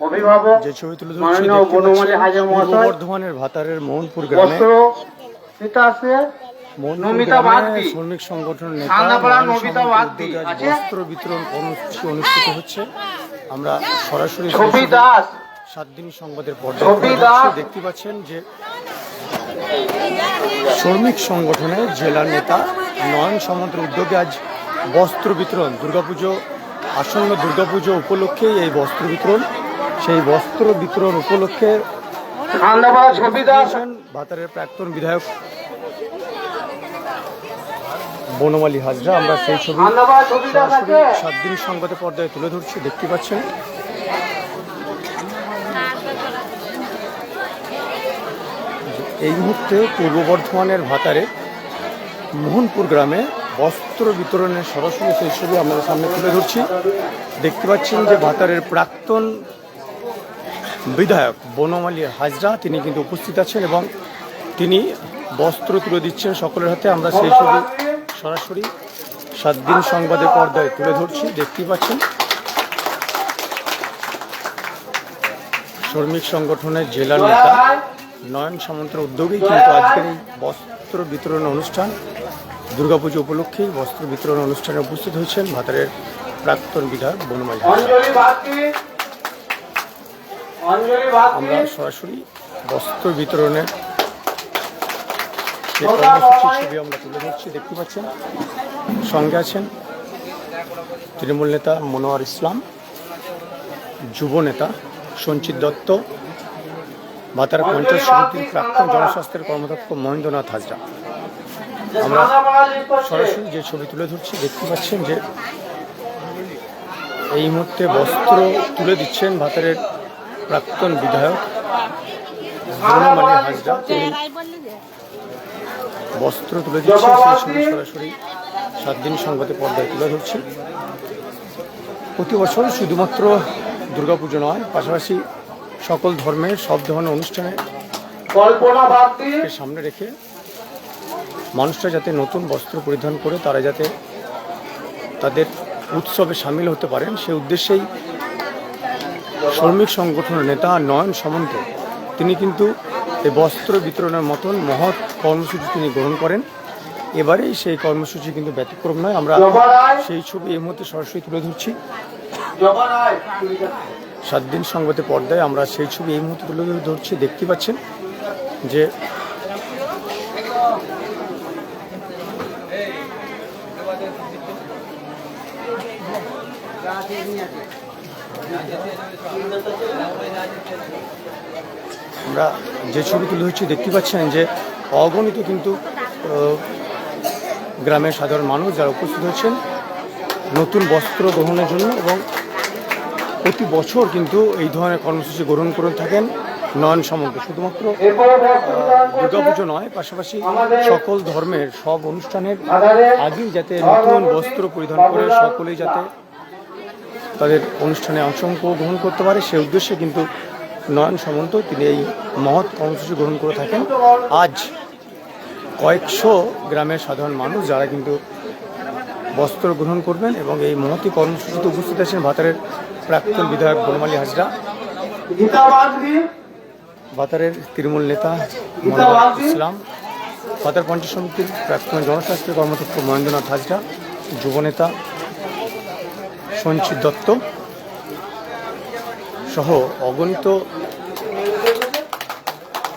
অভিভাবক যে ছবি তুলে ধরছি মাননীয় দেখতে বনমালী হাজরা পাচ্ছেন পূর্ব মহাশয় বর্ধমানের ভাতারের মোহনপুর গ্রামে। শ্রমিক সংগঠনের নেতা? বস্ত্র বিতরণ কর্মসূচি অনুষ্ঠিত হচ্ছে আমরা সরাসরি সাত দিন সংবাদের পর্যায়ে। দেখতে পাচ্ছেন যে শ্রমিক সংগঠনের জেলা নেতা নয়ন সামন্তের উদ্যোগে আজ বস্ত্র বিতরণ দুর্গাপুজো আসন্ন দুর্গাপুজো উপলক্ষে এই বস্ত্র বিতরণ সেই বস্ত্র বিতরণ উপলক্ষে ভাতারের প্রাক্তন বিধায়ক বনমালী হাজরা আমরা সেই ছবি সাত দিন সংবাদে পর্দায় তুলে ধরছি দেখতে পাচ্ছেন। এই মুহূর্তে পূর্ব বর্ধমানের ভাতারে মোহনপুর গ্রামে বস্ত্র বিতরণের সরাসরি সেই ছবি আমাদের সামনে তুলে ধরছি। দেখতে পাচ্ছেন যে ভাতারের প্রাক্তন বিধায়ক বনমালী হাজরা, তিনি কিন্তু উপস্থিত আছেন এবং তিনি বস্ত্র তুলে দিচ্ছেন সকলের হাতে। আমরা সেই ছবি সরাসরি সাত দিন সংবাদের পর্দায় তুলে ধরছি, দেখতেই পাচ্ছেন। শ্রমিক সংগঠনের জেলার নেতা, নয়ন সামন্তের উদ্যোগেই কিন্তু আজকের এই বস্ত্র বিতরণ অনুষ্ঠান, দুর্গাপুজো উপলক্ষেই বস্ত্র বিতরণ অনুষ্ঠানে উপস্থিত হয়েছেন ভাতারের প্রাক্তন বিধায়ক বনমালী আমরা সরাসরি বস্ত্র বিতরণের যে ছবি আমরা তুলে ধরছি দেখতে পাচ্ছেন? সঙ্গে আছেন তৃণমূল নেতা মনোয়ার ইসলাম যুব নেতা সঞ্চিত দত্ত ভাতার পঞ্চায়েত সমিতির প্রাক্তন জনস্বাস্থ্যের কর্মদক্ষ মহেন্দ্রনাথ হাজরা। আমরা সরাসরি যে ছবি তুলে ধরছি দেখতে পাচ্ছেন যে এই মুহূর্তে বস্ত্র তুলে দিচ্ছেন ভাতারের প্রাক্তন বিধায়ক বনমালী হাজরা তিনি বস্ত্র তুলে দিচ্ছেন সেই সরাসরি সাত দিন সংবাদে পর্দায় তুলে ধরছি প্রতি বছর শুধুমাত্র দুর্গাপুজো নয় পাশাপাশি সকল ধর্মের সব ধরনের অনুষ্ঠানে সামনে রেখে মানুষরা যাতে নতুন বস্ত্র পরিধান করে তারা যাতে তাদের উৎসবে সামিল হতে পারেন সে উদ্দেশ্যেই শ্রমিক সংগঠনের নেতা নয়ন সামন্ত তিনি কিন্তু এই বস্ত্র বিতরণের মতন মহৎ কর্মসূচি তিনি গ্রহণ করেন। এবারেই সেই কর্মসূচি কিন্তু ব্যতিক্রম নয়। আমরা সেই ছবি এই মুহূর্তে সরাসরি তুলে ধরছি। সাত দিন সংবাদে পর্দায় আমরা সেই ছবি এই মুহূর্তে তুলে ধরছি। দেখতে পাচ্ছেন যে আমরা যে ছবি তুলে ধরছি দেখতে পাচ্ছেন যে অগণিত কিন্তু গ্রামের সাধারণ মানুষ যারা উপস্থিত হচ্ছেন নতুন বস্ত্র গ্রহণের জন্য এবং প্রতি বছর কিন্তু এই ধরনের কর্মসূচি গ্রহণ করে থাকেন নয়ন সামন্ত। শুধুমাত্র দুর্গাপুজো নয়, পাশাপাশি সকল ধর্মের সব অনুষ্ঠানের আগেই যাতে নতুন বস্ত্র পরিধান করে সকলেই যাতে তাদের অনুষ্ঠানে অংশগ্রহণ করতে পারে। সে উদ্দেশ্যে কিন্তু নয়ন সামন্ত তিনি এই মহৎ কর্মসূচি গ্রহণ করে থাকেন। আজ কয়েকশো গ্রামের সাধারণ মানুষ যারা কিন্তু বস্ত্র গ্রহণ করবেন এবং এই মহতি কর্মসূচিতে উপস্থিত আছেন ভাতারের প্রাক্তন বিধায়ক বনমালী হাজরা। ভাতারের তৃণমূল নেতা ইসলাম, ভাতার পঞ্চায়েত সমিতির প্রাক্তন জনস্বাস্থ্য কর্মদক্ষ মহেন্দ্রনাথ হাজরা যুবনেতা সঞ্চিত দত্ত সহ অগণিত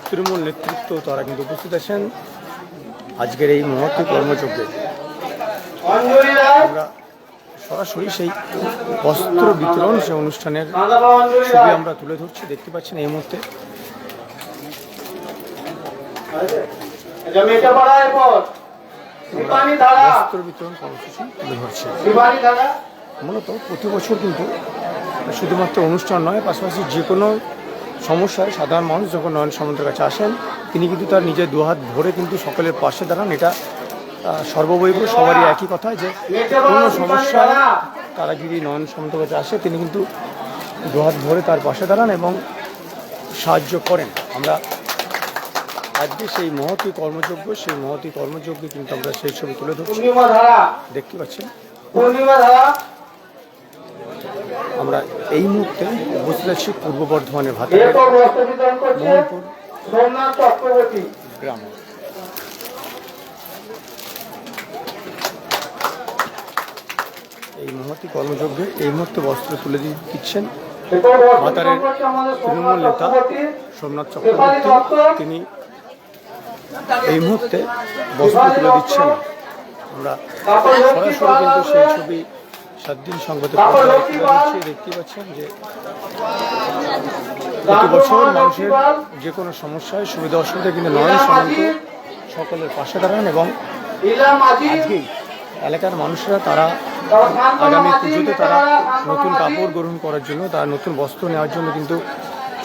তৃণমূল নেতৃত্ব তারা কিন্তু উপস্থিত আছেন। আজকের এই মহৎ কর্মযজ্ঞে। আমরা সরাসরি সেই বস্ত্র বিতরণ সে অনুষ্ঠানের ছবি আমরা তুলে ধরছি দেখতে পাচ্ছেন এই মুহূর্তে। বস্ত্র বিতরণ কর্মসূচি তুলে ধরছি। মূলত প্রতি বছর কিন্তু শুধুমাত্র অনুষ্ঠান নয় পাশাপাশি যে কোনো সমস্যায় সাধারণ মানুষ যখন নয়ন সামন্তের কাছে আসেন তিনি কিন্তু তার নিজের দুহাত ভরে কিন্তু সকলের পাশে দাঁড়ান। এটা সর্ববৈব সবারই একই কথা যে কোনো সমস্যায় তারা যদি নয়ন সামন্তের কাছে আসে তিনি কিন্তু দুহাত ভরে তার পাশে দাঁড়ান এবং সাহায্য করেন। আমরা আজকে সেই মহতি কর্মযোগ্য সেই মহতি কর্মযোগ্যে কিন্তু আমরা সেই ছবি তুলে ধরছি। দেখতে পাচ্ছেন? পূর্ণিমা ধারা আমরা এই মুহূর্তে উপস্থিত আছি পূর্ব বর্ধমানের বস্ত্র মোহনপুর গ্রামে। এই মহতি কর্মযজ্ঞে এই মুহূর্তে বস্ত্র তুলে দিচ্ছেন ভাতারের তৃণমূল নেতা সোমনাথ চক্রবর্তী তিনি এই মুহূর্তে বস্ত্র তুলে দিচ্ছেন। আমরা সরাসরি কিন্তু সেই ছবি সাত দিন দেখতে পাচ্ছেন যে প্রতি বছর মানুষের যে কোনো সমস্যায় সুবিধা অসুবিধা কিন্তু নয় সামন্ত সকলের পাশে দাঁড়ান এবং আজকেই এলাকার মানুষরা তারা আগামী পুজোতে তারা নতুন কাপড় গ্রহণ করার জন্য তারা নতুন বস্ত্র নেওয়ার জন্য কিন্তু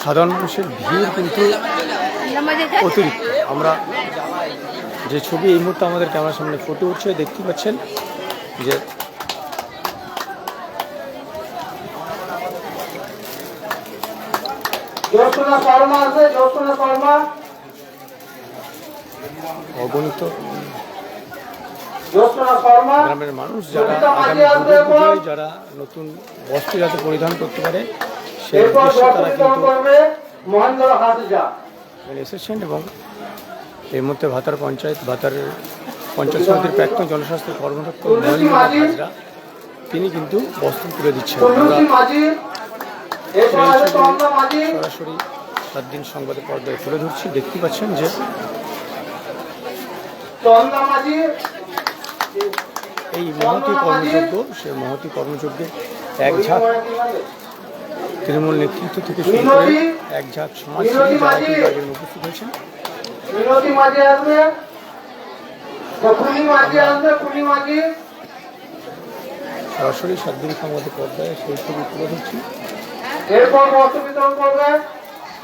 সাধারণ মানুষের ভিড় কিন্তু অতিরিক্ত। আমরা যে ছবি এই মুহূর্তে আমাদের ক্যামেরার সামনে ফুটে উঠছে দেখতে পাচ্ছেন যে জ্যোৎস্না শর্মা আছে জ্যোৎস্না শর্মা। অগণিত। গ্রামের মানুষ যারা আগামী আসবে দুর্গা যারা নতুন বস্ত্র যাতে পরিধান করতে পারে সেই উদ্দেশ্যে তারা কিন্তু এসেছেন এবং এই মুহূর্তে ভাতার পঞ্চায়েত ভাতারের পঞ্চায়েত সমিতির প্রাক্তন জনস্বাস্থ্য কর্মরত মহেন্দ্র মাঝি। হাজরা তিনি কিন্তু বস্ত্র তুলে দিচ্ছেন। সরাসরি সাত দিন সংবাদে পর্দায় তুলে ধরছি। দেখতে পাচ্ছেন যে এই মহতি কর্মযজ্ঞ সেই মহতি কর্মযজ্ঞে এক ঝাঁক তৃণমূল নেতৃত্ব থেকে শুরু করে এক ঝাঁক সমাজসেবী যারা উপস্থিত হয়েছেন। সরাসরি সাত দিন সংবাদে পর্দায় সেই ছবি তুলে ধরছি। এরপর বস্ত্র বিতরণ করবে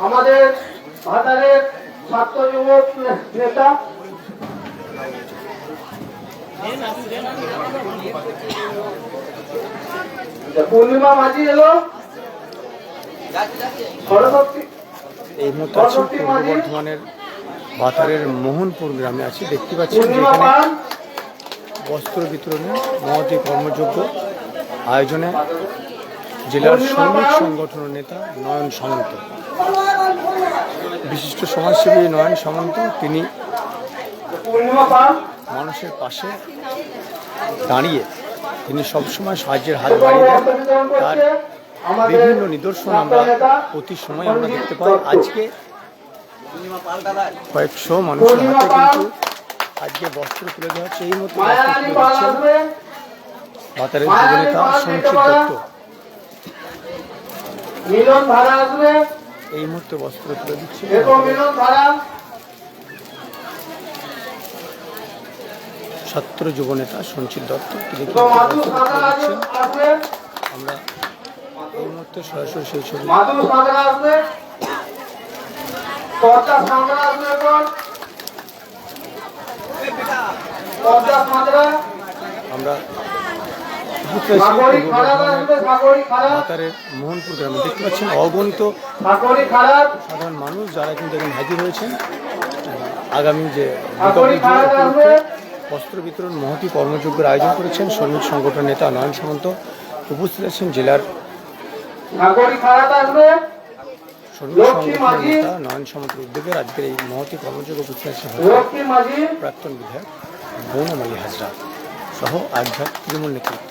আমাদের ভাতারের ছাত্র যুবক নেতা। পূর্ণিমা মাঝি এলো। এই মুহূর্তে আছি পূর্ব বর্ধমানের মোহনপুর গ্রামে আছি। দেখতে পান। বস্ত্র বিতরণে মহতি কর্মযজ্ঞ আয়োজনে জেলার শ্রমিক সংগঠনের নেতা নয়ন সামন্ত। বিশিষ্ট সমাজসেবী নয়ন সামন্ত, তিনি মানুষের পাশে দাঁড়িয়ে তিনি সবসময় সাহায্যের হাত বাড়িয়ে দেন। তার বিভিন্ন নিদর্শন আমরা প্রতি সময় আমরা দেখতে পাই। আজকে কয়েকশো মানুষের হাতে কিন্তু আজকে বস্ত্র তুলে দেওয়া হচ্ছে। এই মতো ভাতারের যুবনেতা দত্ত। মিলন ধারা আসবে। এই মুহূর্তে বস্ত্র তুলে দিচ্ছি। এরপর মিলন ধারা। ছাত্র যুবনেতা সঞ্চিত দত্ত তিনি আমরা এই মুহূর্তে সরাসরি সেই ছবি আমরা মোহনপুর গ্রামে দেখতে পাচ্ছেন অগণিত সাধারণ মানুষ যারা কিন্তু এখানে হাজির হয়েছেন। আগামী যে বস্ত্র বিতরণ মহতি কর্মযজ্ঞের আয়োজন করেছেন শ্রমিক সংগঠন নেতা নয়ন সামন্ত। উপস্থিত আছেন জেলার নয়ন আজকের এই মহতি কর্মযজ্ঞ উপস্থিত আছেন প্রাক্তন বিধায়ক বৌনম আলী হাজরা সহ আধ্যাত্মিক তৃণমূল নেতৃত্ব।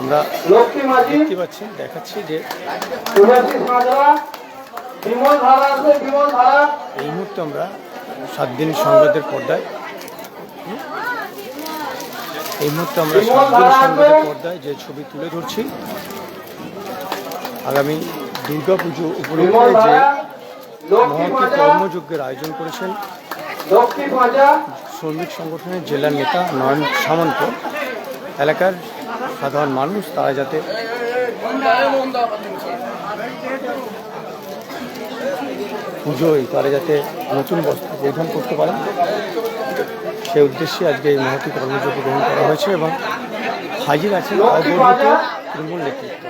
আমরা দেখতে পাচ্ছি দেখাচ্ছি যে এই মুহূর্তে আমরা সাত দিন সংবাদের পর্দায়। এই মুহূর্তে আমরা সাত দিন সংবাদের পর্দায় যে ছবি তুলে ধরছি আগামী দুর্গা পুজো বিমল উপলক্ষে যে ভাজা কর্মযজ্ঞের আয়োজন করেছেন শ্রমিক সংগঠনের জেলার নেতা নয়ন সামন্ত এলাকার সাধারণ মানুষ তারা যাতে পুজোয় তারা যাতে নতুন বস্ত্র পরিধান করতে পারেন। সেই উদ্দেশ্যে আজকে এই মহতি কর্মযোগ্য গ্রহণ করা হয়েছে এবং হাজির আছেন অবর্ণিত তৃণমূল নেতৃত্ব।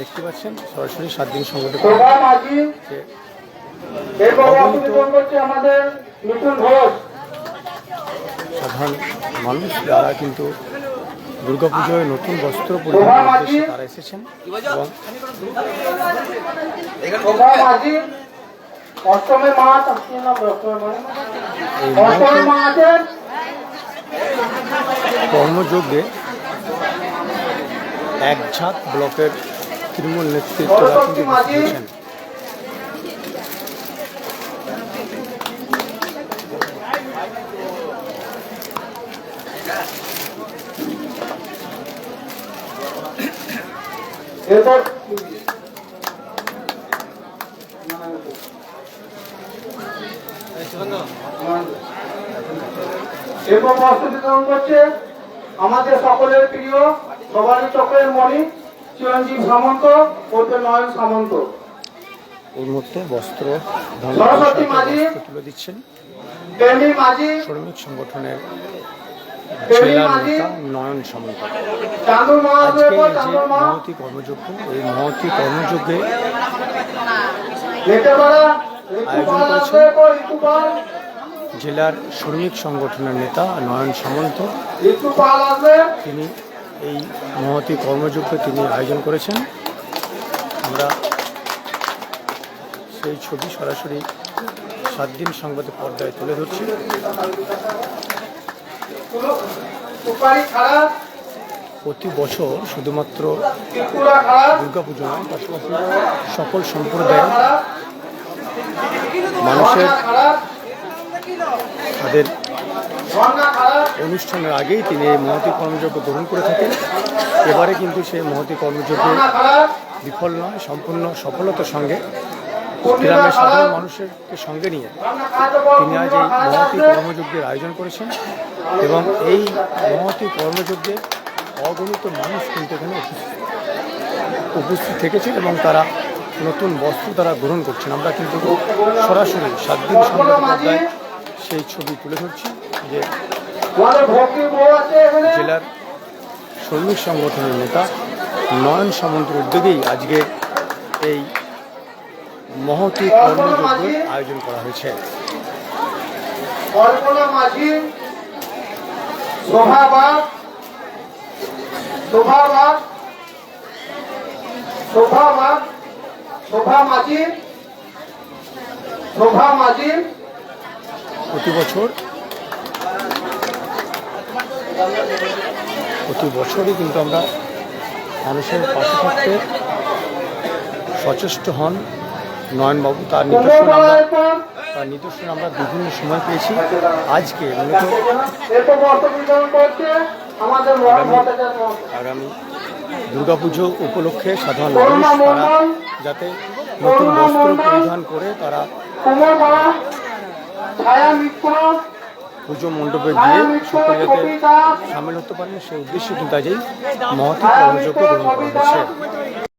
দেখতে পাচ্ছেন সরাসরি সাত দিন সংগঠিত এরপর অংশগ্রহণ করছে আমাদের মিঠুন ঘোষ। সাধারণ মানুষ যারা কিন্তু দুর্গাপুজোয় নতুন বস্ত্র পরিধানের উদ্দেশ্যে তারা এসেছেন এবং শোভা মাঝি অষ্টমের মাঠ কি নাম অষ্টমের মাঠ এই অষ্টমের মহতি মাঠের কর্মযজ্ঞে এক ঝাঁক ব্লকের তৃণমূল নেতৃত্বরা কিন্তু এরপর এরপর বস্ত্র বিতরণ করছে আমাদের সকলের প্রিয় সবারই চক্রের মণি চিরঞ্জীব সামন্ত ওরফে নয়ন সামন্ত এই মুহূর্তে বস্ত্র সরস্বতী মাঝি। তুলে দিচ্ছেন মাঝি শ্রমিক সংগঠনের নয়ন সামন্ত আজকে যে মহতি কর্মযজ্ঞ এই মহতি কর্মযজ্ঞে আয়োজন জেলার শ্রমিক সংগঠনের নেতা নয়ন সামন্ত। তিনি এই মহতি কর্মযজ্ঞ তিনি আয়োজন করেছেন। আমরা সেই ছবি সরাসরি সাত দিন সংবাদে পর্দায় তুলে ধরছি। প্রতি বছর শুধুমাত্র দুর্গাপুজো নয় পাশাপাশি সকল সম্প্রদায়ের খারাপ মানুষের তাদের অনুষ্ঠানের আগেই তিনি এই মহতি কর্মযজ্ঞ গ্রহণ করে থাকেন। এবারে কিন্তু সেই মহতি কর্মযজ্ঞ বিফল নয় সম্পূর্ণ সফলতার সঙ্গে গ্রামের সাধারণ খারাপ মানুষেরকে সঙ্গে নিয়ে তিনি আজ এই মহতি কর্মযজ্ঞের আয়োজন করেছেন। এবং এই মহতি কর্মযজ্ঞে অগণিত মানুষ কিন্তু এখানে উপস্থিত। থেকেছেন এবং তারা নতুন বস্ত্র তারা গ্রহণ করছেন। আমরা কিন্তু সরাসরি সাত দিন সেই ছবি তুলে ধরছি যে জেলার শ্রমিক সংগঠনের নেতা নয়ন সামন্তের উদ্যোগেই আজকে এই মহতি কর্মযজ্ঞের আয়োজন করা হয়েছে। প্রতি বছর? প্রতি বছরই কিন্তু আমরা মানুষের পাশে থাকতে সচেষ্ট হন। নয়নবাবু, তার নিদর্শন আমরা তার নিদর্শন আমরা বিভিন্ন সময় পেয়েছি আজকে মূলত। আগামী দুর্গাপুজো উপলক্ষে সাধারণ মানুষ তারা যাতে নতুন বস্ত্র পরিধান করে তারা পুজো মণ্ডপে গিয়ে সকলে যাতে সামিল হতে পারেন, সেই উদ্দেশ্যে কিন্তু আজ এই মহতি কর্মযজ্ঞ গ্রহণ করা হয়েছে